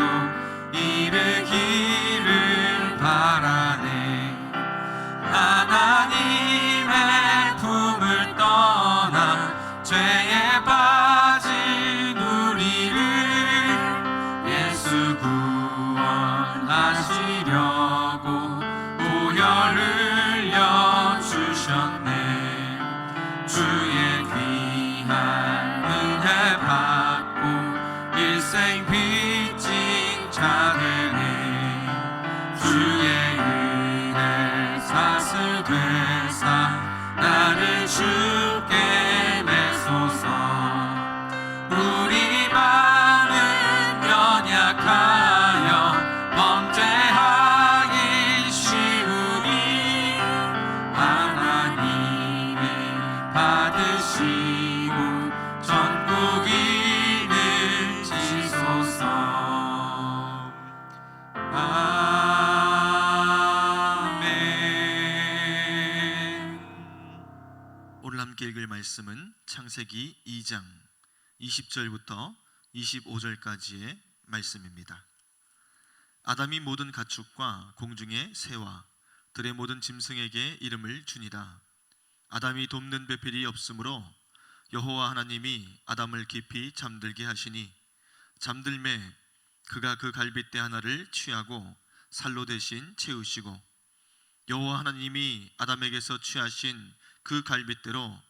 전국에 나 창세기 2장 20절부터 25절까지의 말씀입니다. 아담이 모든 가축과 공중의 새와 들의 모든 짐승에게 이름을 주니라. 아담이 돕는 배필이 없으므로 여호와 하나님이 아담을 깊이 잠들게 하시니 잠들매 그가 그 갈빗대 하나를 취하고 살로 대신 채우시고 여호와 하나님이 아담에게서 취하신 그 갈빗대로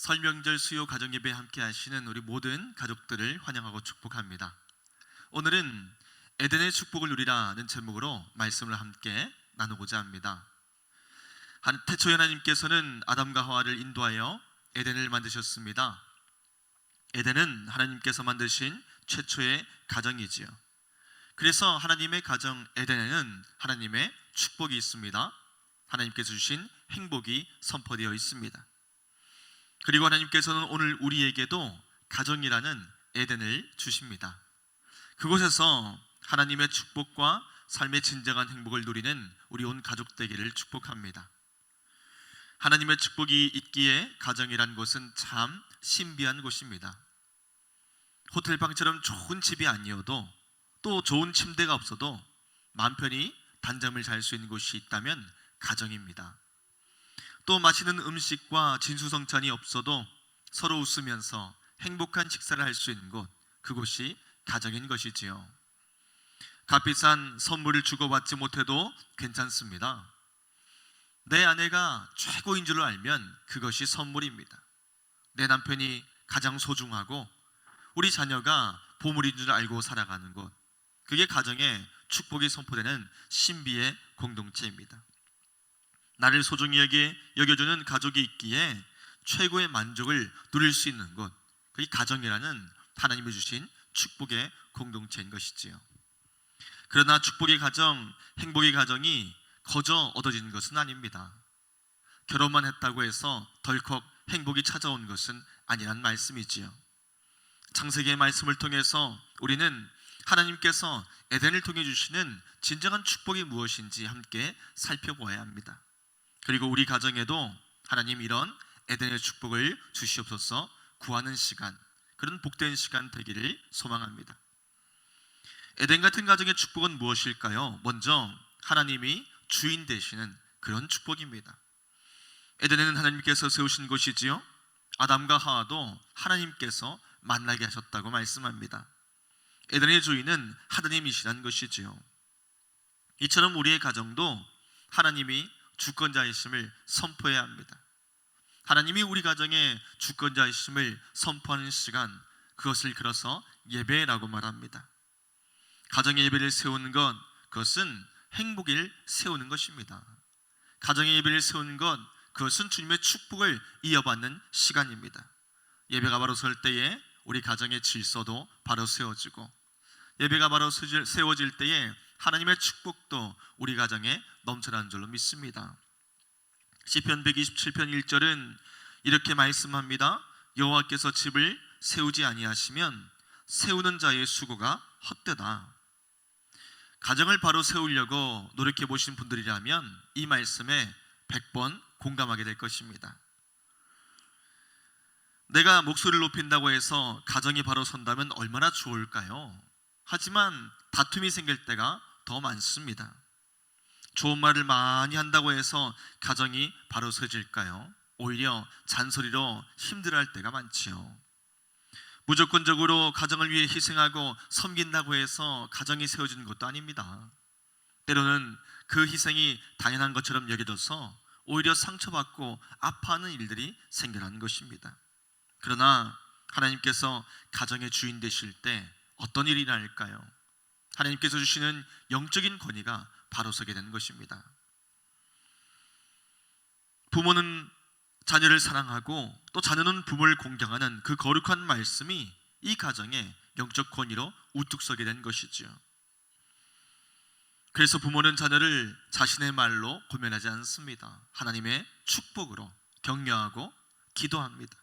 설명절 수요 가정 예배 함께 하시는 우리 모든 가족들을 환영하고 축복합니다. 오늘은 에덴의 축복을 누리라는 제목으로 말씀을 함께 나누고자 합니다. 한 태초 하나님께서는 아담과 하와를 인도하여 에덴을 만드셨습니다. 에덴은 하나님께서 만드신 최초의 가정이지요. 그래서 하나님의 가정 에덴에는 하나님의 축복이 있습니다. 하나님께서 주신 행복이 선포되어 있습니다. 그리고 하나님께서는 오늘 우리에게도 가정이라는 에덴을 주십니다. 그곳에서 하나님의 축복과 삶의 진정한 행복을 누리는 우리 온 가족 되기를 축복합니다. 하나님의 축복이 있기에 가정이란 곳은 참 신비한 곳입니다. 호텔 방처럼 좋은 집이 아니어도 또 좋은 침대가 없어도 마음 편히 단잠을 잘 수 있는 곳이 있다면 가정입니다. 또 맛있는 음식과 진수성찬이 없어도 서로 웃으면서 행복한 식사를 할 수 있는 곳, 그곳이 가정인 것이지요. 값비싼 선물을 주고받지 못해도 괜찮습니다. 내 아내가 최고인 줄로 알면 그것이 선물입니다. 내 남편이 가장 소중하고 우리 자녀가 보물인 줄 알고 살아가는 것. 그게 가정의 축복이 선포되는 신비의 공동체입니다. 나를 소중히 여겨주는 가족이 있기에 최고의 만족을 누릴 수 있는 것. 그게 가정이라는 하나님이 주신 축복의 공동체인 것이지요. 그러나 축복의 가정, 행복의 가정이 거저 얻어지는 것은 아닙니다. 결혼만 했다고 해서 덜컥 행복이 찾아온 것은 아니란 말씀이지요. 창세기의 말씀을 통해서 우리는 하나님께서 에덴을 통해 주시는 진정한 축복이 무엇인지 함께 살펴보아야 합니다. 그리고 우리 가정에도 하나님 이런 에덴의 축복을 주시옵소서 구하는 시간, 그런 복된 시간 되기를 소망합니다. 에덴 같은 가정의 축복은 무엇일까요? 먼저 하나님이 주인 되시는 그런 축복입니다. 에덴에는 하나님께서 세우신 곳이지요. 아담과 하와도 하나님께서 만나게 하셨다고 말씀합니다. 에덴의 주인은 하나님이시란 것이지요. 이처럼 우리의 가정도 하나님이 주권자이심을 선포해야 합니다. 하나님이 우리 가정의 주권자이심을 선포하는 시간, 그것을 걸어서 예배라고 말합니다. 가정의 예배를 세우는 것, 그것은 행복을 세우는 것입니다. 가정의 예배를 세우는 것, 그것은 주님의 축복을 이어받는 시간입니다. 예배가 바로 설 때에 우리 가정의 질서도 바로 세워지고 예배가 바로 세워질 때에 하나님의 축복도 우리 가정에 넘쳐나는 줄로 믿습니다. 시편 127편 1절은 이렇게 말씀합니다. 여호와께서 집을 세우지 아니하시면 세우는 자의 수고가 헛되다. 가정을 바로 세우려고 노력해 보신 분들이라면 이 말씀에 100번 공감하게 될 것입니다. 내가 목소리를 높인다고 해서 가정이 바로 선다면 얼마나 좋을까요? 하지만 다툼이 생길 때가 더 많습니다. 좋은 말을 많이 한다고 해서 가정이 바로 서질까요? 오히려 잔소리로 힘들어할 때가 많지요. 무조건적으로 가정을 위해 희생하고 섬긴다고 해서 가정이 세워지는 것도 아닙니다. 때로는 그 희생이 당연한 것처럼 여겨져서 오히려 상처받고 아파하는 일들이 생겨나는 것입니다. 그러나 하나님께서 가정의 주인 되실 때 어떤 일이 일어날까요? 하나님께서 주시는 영적인 권위가 바로 서게 되는 것입니다. 부모는 자녀를 사랑하고 또 자녀는 부모를 공경하는 그 거룩한 말씀이 이 가정의 영적 권위로 우뚝 서게 된 것이지요. 그래서 부모는 자녀를 자신의 말로 고면하지 않습니다. 하나님의 축복으로 격려하고 기도합니다.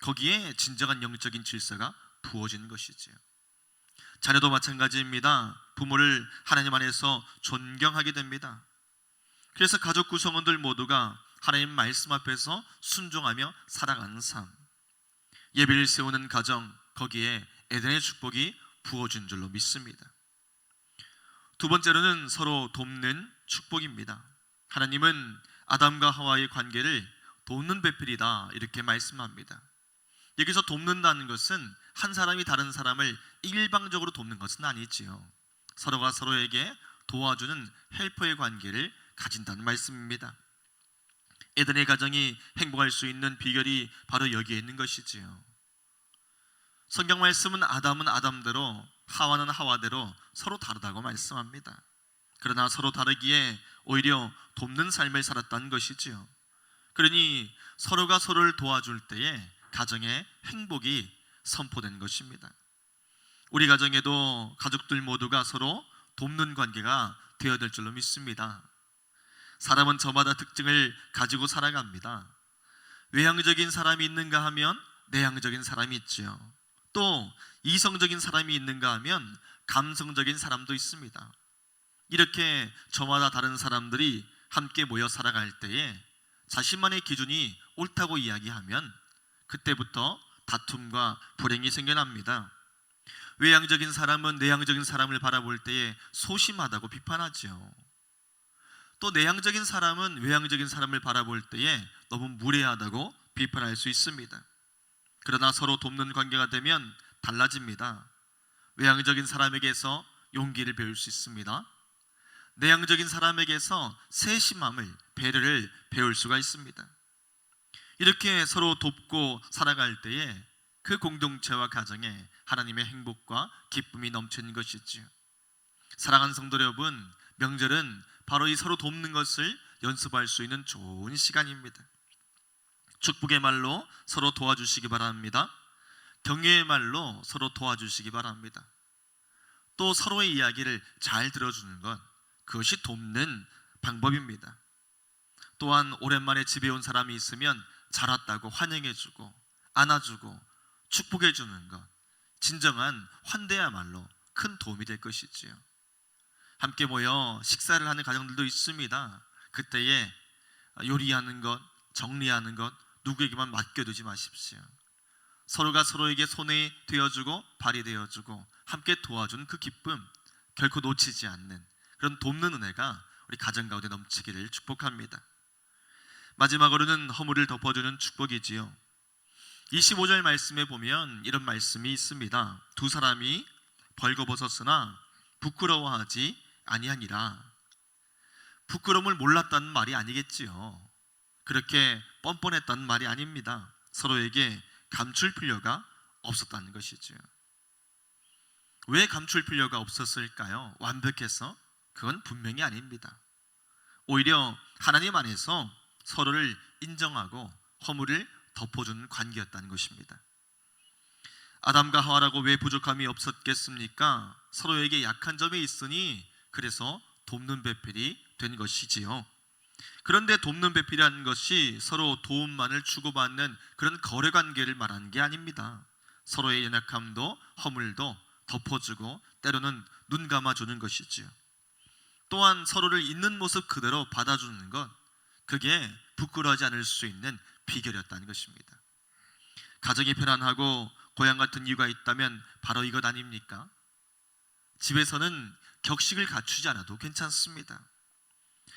거기에 진정한 영적인 질서가 부어지는 것이지요. 자녀도 마찬가지입니다. 부모를 하나님 안에서 존경하게 됩니다. 그래서 가족 구성원들 모두가 하나님 말씀 앞에서 순종하며 살아가는 삶. 예배를 세우는 가정 거기에 에덴의 축복이 부어진 줄로 믿습니다. 두 번째로는 서로 돕는 축복입니다. 하나님은 아담과 하와의 관계를 돕는 배필이다 이렇게 말씀합니다. 여기서 돕는다는 것은 한 사람이 다른 사람을 일방적으로 돕는 것은 아니지요. 서로가 서로에게 도와주는 헬퍼의 관계를 가진다는 말씀입니다. 에덴의 가정이 행복할 수 있는 비결이 바로 여기에 있는 것이지요. 성경 말씀은 아담은 아담대로 하와는 하와대로 서로 다르다고 말씀합니다. 그러나 서로 다르기에 오히려 돕는 삶을 살았다는 것이지요. 그러니 서로가 서로를 도와줄 때에 가정의 행복이 선포된 것입니다. 우리 가정에도 가족들 모두가 서로 돕는 관계가 되어야 될 줄로 믿습니다. 사람은 저마다 특징을 가지고 살아갑니다. 외향적인 사람이 있는가 하면 내향적인 사람이 있지요. 또 이성적인 사람이 있는가 하면 감성적인 사람도 있습니다. 이렇게 저마다 다른 사람들이 함께 모여 살아갈 때에 자신만의 기준이 옳다고 이야기하면 그때부터 다툼과 불행이 생겨납니다. 외향적인 사람은 내향적인 사람을 바라볼 때에 소심하다고 비판하지요. 또 내향적인 사람은 외향적인 사람을 바라볼 때에 너무 무례하다고 비판할 수 있습니다. 그러나 서로 돕는 관계가 되면 달라집니다. 외향적인 사람에게서 용기를 배울 수 있습니다. 내향적인 사람에게서 세심함을 배려를 배울 수가 있습니다. 이렇게 서로 돕고 살아갈 때에 그 공동체와 가정에 하나님의 행복과 기쁨이 넘치는 것이지요. 사랑하는 성도 여러분, 명절은 바로 이 서로 돕는 것을 연습할 수 있는 좋은 시간입니다. 축복의 말로 서로 도와주시기 바랍니다. 격려의 말로 서로 도와주시기 바랍니다. 또 서로의 이야기를 잘 들어주는 것, 그것이 돕는 방법입니다. 또한 오랜만에 집에 온 사람이 있으면 잘 왔다고 환영해주고 안아주고 축복해주는 것, 진정한 환대야말로 큰 도움이 될 것이지요. 함께 모여 식사를 하는 가정들도 있습니다. 그때에 요리하는 것, 정리하는 것 누구에게만 맡겨두지 마십시오. 서로가 서로에게 손에 되어주고 발이 되어주고 함께 도와준 그 기쁨 결코 놓치지 않는 그런 돕는 은혜가 우리 가정 가운데 넘치기를 축복합니다. 마지막으로는 허물을 덮어주는 축복이지요. 25절 말씀에 보면 이런 말씀이 있습니다. 두 사람이 벌거벗었으나 부끄러워하지 아니하니라. 부끄러움을 몰랐다는 말이 아니겠지요. 그렇게 뻔뻔했다는 말이 아닙니다. 서로에게 감출 필요가 없었다는 것이지요. 왜 감출 필요가 없었을까요? 완벽해서? 그건 분명히 아닙니다. 오히려 하나님 안에서 서로를 인정하고 허물을 덮어주는 관계였다는 것입니다. 아담과 하와라고 왜 부족함이 없었겠습니까? 서로에게 약한 점이 있으니 그래서 돕는 배필이 된 것이지요. 그런데 돕는 배필이라는 것이 서로 도움만을 주고받는 그런 거래 관계를 말하는 게 아닙니다. 서로의 연약함도 허물도 덮어주고 때로는 눈 감아주는 것이지요. 또한 서로를 있는 모습 그대로 받아주는 것, 그게 부끄러워하지 않을 수 있는 비결이었다는 것입니다. 가정이 편안하고 고향 같은 이유가 있다면 바로 이것 아닙니까? 집에서는 격식을 갖추지 않아도 괜찮습니다.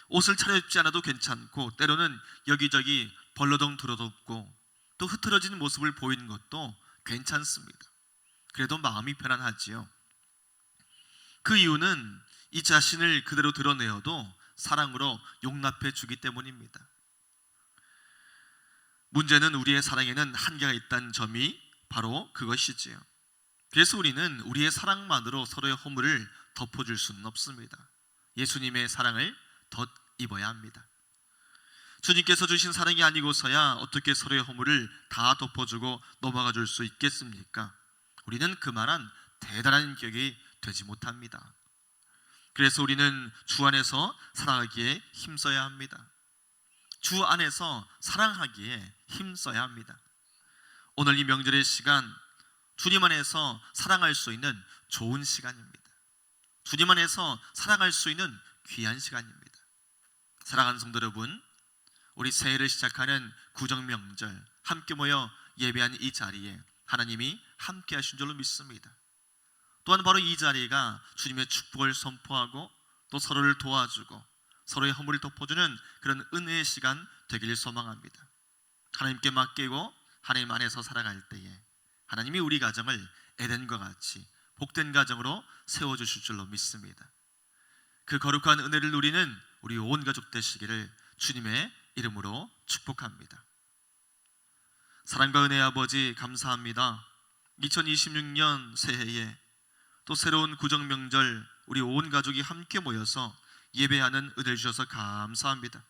옷을 차려입지 않아도 괜찮고 때로는 여기저기 벌러덩 들어덮고 또 흐트러진 모습을 보이는 것도 괜찮습니다. 그래도 마음이 편안하지요. 그 이유는 이 자신을 그대로 드러내어도 사랑으로 용납해 주기 때문입니다. 문제는 우리의 사랑에는 한계가 있다는 점이 바로 그것이지요. 그래서 우리는 우리의 사랑만으로 서로의 허물을 덮어줄 수는 없습니다. 예수님의 사랑을 덧입어야 합니다. 주님께서 주신 사랑이 아니고서야 어떻게 서로의 허물을 다 덮어주고 넘어가 줄 수 있겠습니까? 우리는 그만한 대단한 격이 되지 못합니다. 그래서 우리는 주 안에서 살아가기에 힘써야 합니다. 주 안에서 사랑하기에 힘써야 합니다. 오늘 이 명절의 시간 주님 안에서 사랑할 수 있는 좋은 시간입니다. 주님 안에서 사랑할 수 있는 귀한 시간입니다. 사랑하는 성도 여러분, 우리 새해를 시작하는 구정 명절 함께 모여 예배한 이 자리에 하나님이 함께 하신 줄로 믿습니다. 또한 바로 이 자리가 주님의 축복을 선포하고 또 서로를 도와주고 서로의 허물을 덮어주는 그런 은혜의 시간 되기를 소망합니다. 하나님께 맡기고 하나님 안에서 살아갈 때에 하나님이 우리 가정을 에덴과 같이 복된 가정으로 세워 주실 줄로 믿습니다. 그 거룩한 은혜를 누리는 우리 온 가족 되시기를 주님의 이름으로 축복합니다. 사랑과 은혜의 아버지 감사합니다. 2026년 새해에 또 새로운 구정 명절 우리 온 가족이 함께 모여서 예배하는 은혜를 주셔서 감사합니다.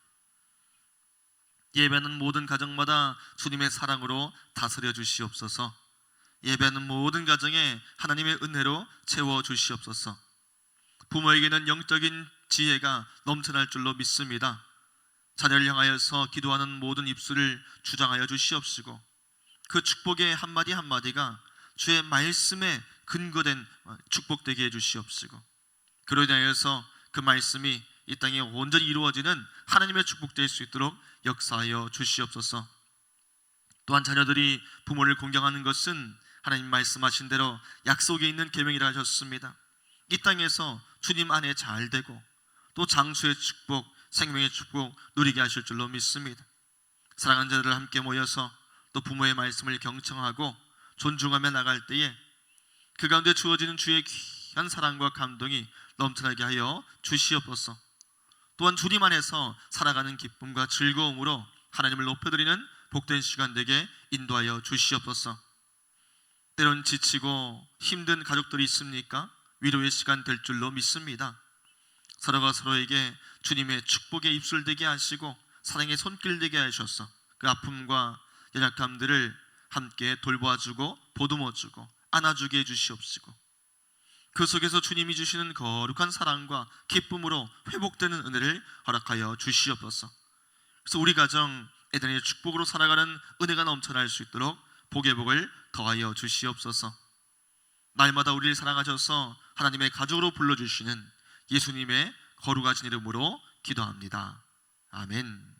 예배하는 모든 가정마다 주님의 사랑으로 다스려 주시옵소서. 예배하는 모든 가정에 하나님의 은혜로 채워 주시옵소서. 부모에게는 영적인 지혜가 넘쳐날 줄로 믿습니다. 자녀를 향하여서 기도하는 모든 입술을 주장하여 주시옵시고 그 축복의 한마디 한마디가 주의 말씀에 근거된 축복되게 해 주시옵시고 그로 인하여서 그 말씀이 이 땅에 온전히 이루어지는 하나님의 축복될 수 있도록 역사하여 주시옵소서. 또한 자녀들이 부모를 공경하는 것은 하나님 말씀하신 대로 약속에 있는 계명이라 하셨습니다. 이 땅에서 주님 안에 잘 되고 또 장수의 축복, 생명의 축복 누리게 하실 줄로 믿습니다. 사랑하는 자들 함께 모여서 또 부모의 말씀을 경청하고 존중하며 나갈 때에 그 가운데 주어지는 주의 귀한 사랑과 감동이 넘쳐나게 하여 주시옵소서. 또한 주님 안에서 살아가는 기쁨과 즐거움으로 하나님을 높여드리는 복된 시간 되게 인도하여 주시옵소서. 때론 지치고 힘든 가족들이 있습니까? 위로의 시간 될 줄로 믿습니다. 서로가 서로에게 주님의 축복의 입술 되게 하시고 사랑의 손길 되게 하셔서 그 아픔과 연약함들을 함께 돌보아주고 보듬어주고 안아주게 해주시옵시고 그 속에서 주님이 주시는 거룩한 사랑과 기쁨으로 회복되는 은혜를 허락하여 주시옵소서. 그래서 우리 가정 에덴의 축복으로 살아가는 은혜가 넘쳐날 수 있도록 복의 복을 더하여 주시옵소서. 날마다 우리를 사랑하셔서 하나님의 가족으로 불러주시는 예수님의 거룩하신 이름으로 기도합니다. 아멘.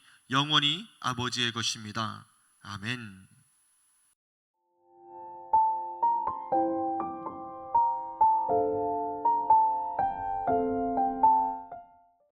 영원히 아버지의 것입니다. 아멘.